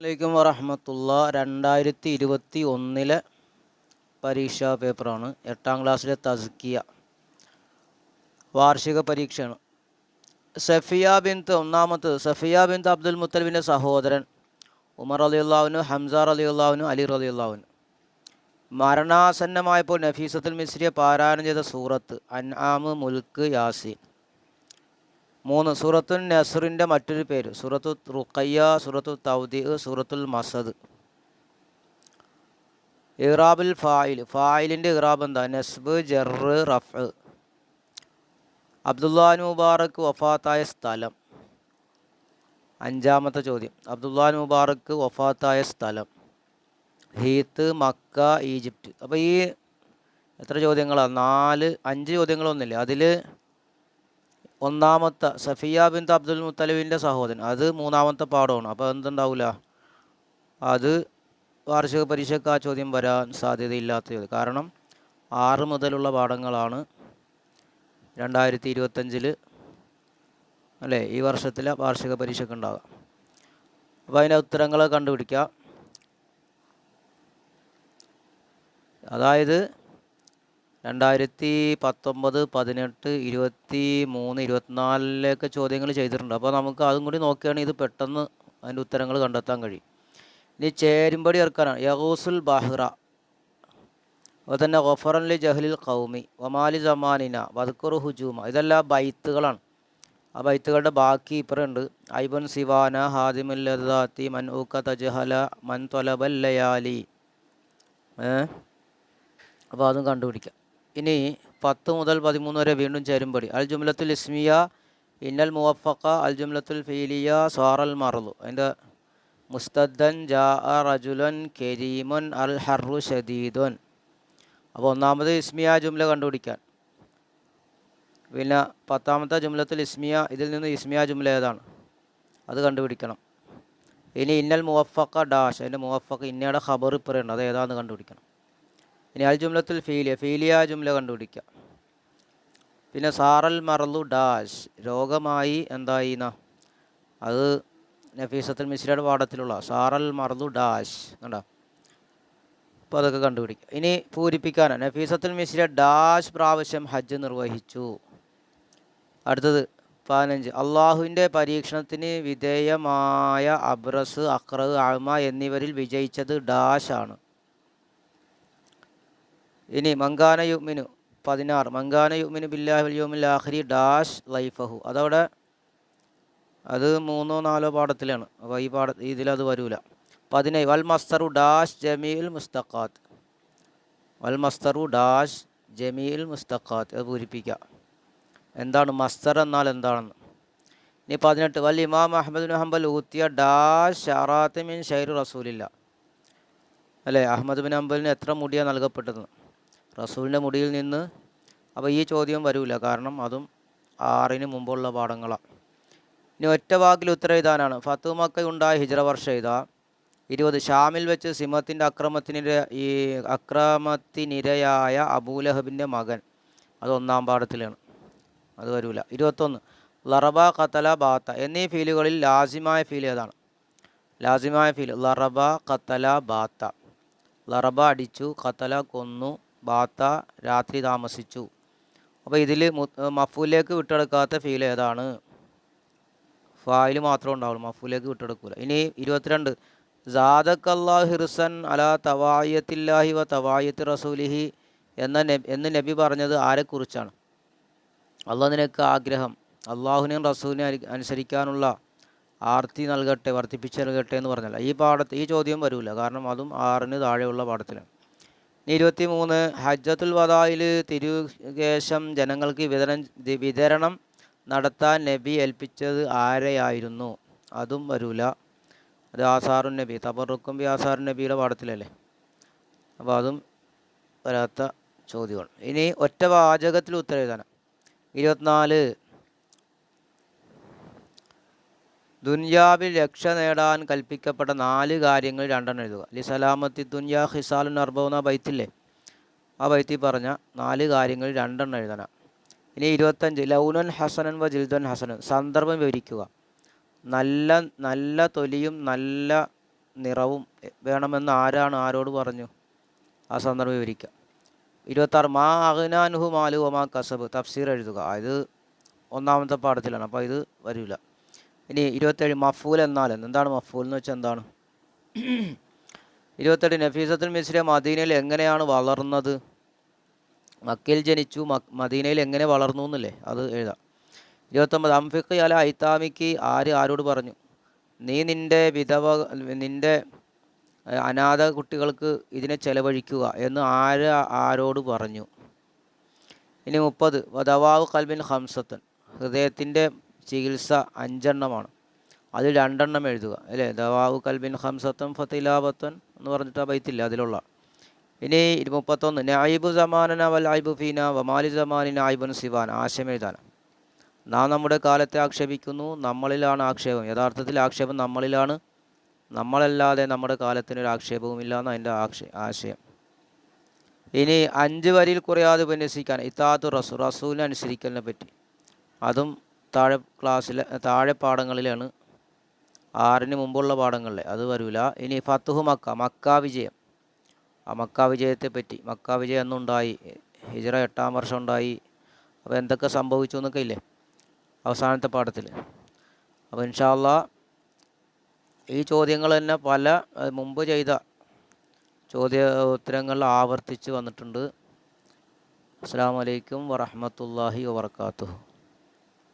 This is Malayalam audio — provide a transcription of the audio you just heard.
അലൈക്കും വറഹമത്തുള്ള. രണ്ടായിരത്തി ഇരുപത്തി ഒന്നിലെ പരീക്ഷാ പേപ്പറാണ്. എട്ടാം ക്ലാസ്സിലെ തസ്കിയ വാർഷിക പരീക്ഷയാണ്. സഫിയ ബിന്ത് ഒന്നാമത്തത്. സഫിയ ബിന്ത് അബ്ദുൽ മുത്തലിബിന്റെ സഹോദരൻ ഉമർ അലി അള്ളാഹുനു ഹംസാർ അലി അള്ളാഹുനു അലി അലി അള്ളാഹുനു മരണാസന്നമായപ്പോൾ നഫീസത്തുൽ മിശ്രിയെ പാരായണം ചെയ്ത സൂറത്ത് അൻആാമ് മുൽക്ക് യാസീൻ. മൂന്ന് സൂറത്തുൽ നസറിന്റെ മറ്റൊരു പേര് സൂറത്തു റുഖയ്യ സൂറത്തു തൗദി സൂറത്തുൽ മസദ്. ഇറാബുൽ ഫായിൽ ഫായിലിന്റെ ഇറാബ് എന്താ? നസ്ബ് ജറ് റഫ് അബ്ദുല്ലാ മുബാറക്ക് വഫാത്തായ സ്ഥലം. അഞ്ചാമത്തെ ചോദ്യം. അബ്ദുല്ലാ മുബാറക്ക് വഫാത്തായ സ്ഥലം. ഹീത്ത് മക്ക ഈജിപ്റ്റ്. അപ്പോൾ ഈ എത്ര ചോദ്യങ്ങളാണ് നാല് അഞ്ച് ചോദ്യങ്ങളൊന്നുമില്ല? അതിൽ ഒന്നാമത്തെ സഫിയ ബിൻ അബ്ദുൽ മുത്തലിബിന്റെ സഹോദരൻ. അത് മൂന്നാമത്തെ പാഠമാണ്. അപ്പോൾ എന്തുണ്ടാവില്ല? അത് വാർഷിക പരീക്ഷയ്ക്ക് ആ ചോദ്യം വരാൻ സാധ്യതയില്ലാത്ത ചോദ്യം കാരണം ആറ് മുതലുള്ള പാഠങ്ങളാണ് രണ്ടായിരത്തി ഇരുപത്തഞ്ചിൽ അല്ലേ ഈ വർഷത്തിലെ വാർഷിക പരീക്ഷയ്ക്ക് ഉണ്ടാകുക അപ്പോൾ അതിന്റെ ഉത്തരങ്ങൾ കണ്ടുപിടിക്കുക അതായത് രണ്ടായിരത്തി പത്തൊമ്പത് പതിനെട്ട് ഇരുപത്തി മൂന്ന് ഇരുപത്തിനാലിലേക്ക് ചോദ്യങ്ങൾ ചെയ്തിട്ടുണ്ട്. അപ്പോൾ നമുക്ക് അതും കൂടി നോക്കുകയാണെങ്കിൽ ഇത് പെട്ടെന്ന് അതിന്റെ ഉത്തരങ്ങൾ കണ്ടെത്താൻ കഴിയും. ഇനി ചേരുമ്പടി ഇറക്കാനാണ്. യഹൂസുൽ ബഹ്റ. അതുപോലെ തന്നെ ഗഫറൻലി ജഹ്ലിൽ കൗമി ഒമാലി ജമാനിന വദ്ക്കുറു ഹുജൂമ. ഇതെല്ലാം ബൈത്തുകളാണ്. ആ ബൈത്തുകളുടെ ബാക്കി ഇപ്പറുണ്ട് ഐബൻ സിവാന ഹാദിമുൽ ലദാത്തി മൻ ഊക്ക തജഹല മൻ തൊലബല്ലയാലി ഏ? അപ്പോൾ അതും കണ്ടുപിടിക്കാം. ഇനി പത്ത് മുതൽ പതിമൂന്ന് വരെ വീണ്ടും ചേരുമ്പടി അൽ ജുംലത്തുൽ ഇസ്മിയ ഇന്നൽ മുവഫക്ക അൽ ജുംലത്തുൽ ഫീലിയ സാറൽ മറലു അതിന്റെ മുസ്തദ്ദൻ ജാ റജുലൻ കരീമുൻ അൽ ഹറു ഷദീദുൻ അപ്പോൾ ഒന്നാമത് ഇസ്മിയ ജുംല കണ്ടുപിടിക്കാൻ. പിന്നെ പത്താമത്തെ ജുംലത്തുൽ ഇസ്മിയ ഇതിൽ നിന്ന് ഇസ്മിയ ജുംല ഏതാണ്? അത് കണ്ടുപിടിക്കണം. ഇനി ഇന്നൽ മുവഫക്ക ഡാഷ്. അതിന്റെ മുവഫക്ക ഇന്നയുടെ ഖബർ ഇപ്പറയുണ്ട്. അത് ഏതാണെന്ന് കണ്ടുപിടിക്കണം. ഇനി അൽ ജുംലത്തുൽ ഫീലിയ ഫീലിയ ജുംല കണ്ടുപിടിക്കുക പിന്നെ സാറൽ മറലു ഡാഷ് രോഗമായി എന്തായി എന്നാ അത് നഫീസത്തുൽ മിശ്രയുടെ പാഠത്തിലുള്ള സാറൽ മറലു ഡാഷ് കണ്ടോ? അപ്പോൾ അതൊക്കെ കണ്ടുപിടിക്കുക ഇനി പൂരിപ്പിക്കാനാണ് നഫീസത്തുൽ മിശ്ര ഡാഷ് പ്രാവശ്യം ഹജ്ജ് നിർവഹിച്ചു. അടുത്തത് പതിനഞ്ച്. അള്ളാഹുവിന്റെ പരീക്ഷണത്തിന് വിധേയമായ അബ്രസ് അക്ര ആഴ്മ എന്നിവരിൽ വിജയിച്ചത് ഡാഷ് ആണ്. ഇനി മങ്കാന യുമിനു പതിനാറ്. മങ്കാന യുമിനു ബില്ലാഹുൽ യോമിൽ ആഖിരി ഡാഷ് ലൈഫഹു. അതവിടെ അത് മൂന്നോ നാലോ പാഠത്തിലാണ്. അപ്പോൾ ഈ പാഠ ഇതിലത് വരൂല. പതിനേഴ് വൽ മസ്തറു ഡാഷ് ജമീൽ മുസ്തഖാത്ത് വൽ മസ്തറു ഡാഷ് ജമീൽ മുസ്തഖാത്ത് അത് പൂരിപ്പിക്കുക എന്താണ് മസ്തർ എന്നാൽ എന്താണെന്ന്. ഇനി പതിനെട്ട് വൽ ഇമാം അഹമ്മദ് ഹംബൽ ഊത്തിയ ഡാഷ് ഷറാത്ത് മിൻ ഷൈർ റസൂലില്ല. അല്ലേ? അഹമ്മദ് ബിൻ ഹംബലിന് എത്ര മുടിയാണ് നൽകപ്പെട്ടത്? റസൂലിന്റെ മുടിയിൽ നിന്ന് അപ്പോൾ ഈ ചോദ്യം വരില്ല കാരണം അതും ആറിന് മുമ്പുള്ള പാഠങ്ങളാണ് ഇനി ഒറ്റ വാക്കിൽ ഉത്തരം എഴുതാനാണ്. ഫത്തുമക്ക ഉണ്ടായ ഹിജറ വർഷം എഴുതാ. ഇരുപത് ഷാമിൽ വെച്ച് സിമത്തിന്റെ അക്രമത്തിനിര ഈ അക്രമത്തിനിരയായ അബൂലഹബിന്റെ മകൻ. അത് ഒന്നാം പാഠത്തിലാണ്. അത് വരില്ല ഇരുപത്തൊന്ന് ലറബ ഖത്തല ബാത്ത. എന്നീ ഫീലുകളിൽ ലാസിമായ ഫീൽ ഏതാണ്? ലാസിമായ ഫീൽ ലറബ ഖത്തല ബാത്ത. ലറബ അടിച്ചു ഖത്തല കൊന്നു ബാത്ത രാത്രി താമസിച്ചു. അപ്പോൾ ഇതിൽ മഫൂലേക്ക് വിട്ടെടുക്കാത്ത ഫീൽ ഏതാണ്? ഫായിൽ മാത്രമേ ഉണ്ടാവുള്ളൂ മഫൂലേക്ക് വിട്ടെടുക്കൂല. ഇനി ഇരുപത്തിരണ്ട്. ജാദക്കല്ലാ ഹിർസൻ അലാ തവായത്തില്ലാഹി വ തവായത്ത് റസൂലിഹി എന്ന നബി എന്ന് നബി പറഞ്ഞത് ആരെക്കുറിച്ചാണ്? അള്ളാഹ് നിനക്ക് ആഗ്രഹം അള്ളാഹുനെയും റസൂലിനെ അനുസരിക്കാനുള്ള ആർത്തി നൽകട്ടെ വർദ്ധിപ്പിച്ച് നൽകട്ടെ എന്ന് പറഞ്ഞല്ല. ഈ പാഠത്ത് ഈ ചോദ്യം വരില്ല കാരണം അതും ആറിന് താഴെയുള്ള പാഠത്തിലാണ്. ഇനി ഇരുപത്തി മൂന്ന് ഹജ്ജത്തുൽ വദായിൽ തിരുകേശം ജനങ്ങൾക്ക് വിതരണം വിതരണം നടത്താൻ നബി ഏൽപ്പിച്ചത് ആരെയായിരുന്നു? അതും വരൂല. അത് ആസാറുൻ നബി തബറുക്കും ബി ആസാറുൻ നബിയുടെ പാഠത്തിലല്ലേ? അപ്പോൾ അതും വരാത്ത ചോദ്യമാണ്. ഇനി ഒറ്റ വാചകത്തിൽ ഉത്തരം എഴുതാനാണ് ഇരുപത്തിനാല് ദുന്യാവിൽ രക്ഷ നേടാൻ കൽപ്പിക്കപ്പെട്ട നാല് കാര്യങ്ങൾ രണ്ടെണ്ണം എഴുതുക. ലി സലാമത്തി ദുന്യാ ഹിസാലുൻ അർബൗന ബൈത്തില്ലേ? ആ ബൈത്തിൽ പറഞ്ഞ നാല് കാര്യങ്ങൾ രണ്ടെണ്ണം എഴുതണം. ഇനി ഇരുപത്തഞ്ച് ലൗനൻ ഹസനൻ വ ജിൽദൻ ഹസനൻ. സന്ദർഭം വിവരിക്കുക. നല്ല നല്ല തൊലിയും നല്ല നിറവും വേണമെന്ന് ആരാണ് ആരോട് പറഞ്ഞു? ആ സന്ദർഭം വിവരിക്കുക. ഇരുപത്താറ് മാ അഹ്നാനുഹു മാലു ഒമാ കസബ്. തഫ്സീർ എഴുതുക. ഇത് ഒന്നാമത്തെ പാഠത്തിലാണ്. അപ്പോൾ ഇത് വരില്ല ഇനി ഇരുപത്തേഴ് മഫൂൽ എന്നാൽ എന്താണ് മഫൂൽ എന്ന് വെച്ചാൽ എന്താണ്? ഇരുപത്തെട്ട് നഫീസത്തുൽ മിസ്രിയ മദീനയിൽ എങ്ങനെയാണ് വളർന്നത്? മക്കയിൽ ജനിച്ചു മദീനയിൽ എങ്ങനെ വളർന്നു എന്നല്ലേ? അത് എഴുതാം. ഇരുപത്തൊമ്പത് അംഫിഖ് അല ഐത്താമിക്ക് ആര് ആരോട് പറഞ്ഞു? നീ നിന്റെ വിധവ നിന്റെ അനാഥ കുട്ടികൾക്ക് ഇതിനെ ചെലവഴിക്കുക എന്ന് ആര് ആരോട് പറഞ്ഞു? ഇനി മുപ്പത് വദവാവ് കൽബിൻ ഹംസത്തൻ ഹൃദയത്തിന്റെ ചികിത്സ അഞ്ചെണ്ണമാണ്. അതിൽ രണ്ടെണ്ണം എഴുതുക അല്ലേ? ദവാവു കൽബിൻ ഹംസത്തൻ ഫത്തിലാബത്തൻ എന്ന് പറഞ്ഞിട്ട് ആ ബൈത്തില്ല അതിലുള്ള. ഇനി മുപ്പത്തൊന്ന് നായിബു സമാനന വൽ ആയിബു ഫീന വമാലി സമാനിൻ ആയിബുൻ സിവാൻ ആശയം എഴുതാൻ. നാം നമ്മുടെ കാലത്തെ ആക്ഷേപിക്കുന്നു നമ്മളിലാണ് ആക്ഷേപം. യഥാർത്ഥത്തിൽ ആക്ഷേപം നമ്മളിലാണ്. നമ്മളല്ലാതെ നമ്മുടെ കാലത്തിനൊരു ആക്ഷേപവുമില്ല എന്ന അതിന്റെ ആക്ഷേ ആശയം. ഇനി അഞ്ച് വരിയിൽ കുറയാതെ ഉപന്യസിക്കാൻ ഇത്താത്തു റസൂ റസൂലിനെ അനുസരിക്കലിനെ പറ്റി. അതും താഴെ ക്ലാസ്സിലെ താഴെ പാഠങ്ങളിലാണ് ആറിന് മുമ്പുള്ള പാഠങ്ങളിലെ. അത് വരില്ല ഇനി ഫത്തുഹു മക്ക മക്ക വിജയം. ആ മക്ക വിജയത്തെ പറ്റി. മക്ക വിജയം എന്നുണ്ടായി ഹിജറ എട്ടാം വർഷം ഉണ്ടായി. അപ്പോൾ എന്തൊക്കെ സംഭവിച്ചു എന്നൊക്കെ ഇല്ലേ? അവസാനത്തെ പാഠത്തിൽ അപ്പോൾ ഇൻഷാല്ല ഈ ചോദ്യങ്ങൾ തന്നെ പല മുമ്പ് ചെയ്ത ചോദ്യ ഉത്തരങ്ങൾ ആവർത്തിച്ച് വന്നിട്ടുണ്ട്. അസ്സാം വലൈക്കും വറഹമത്തല്ലാഹി വാബർക്കാത്തു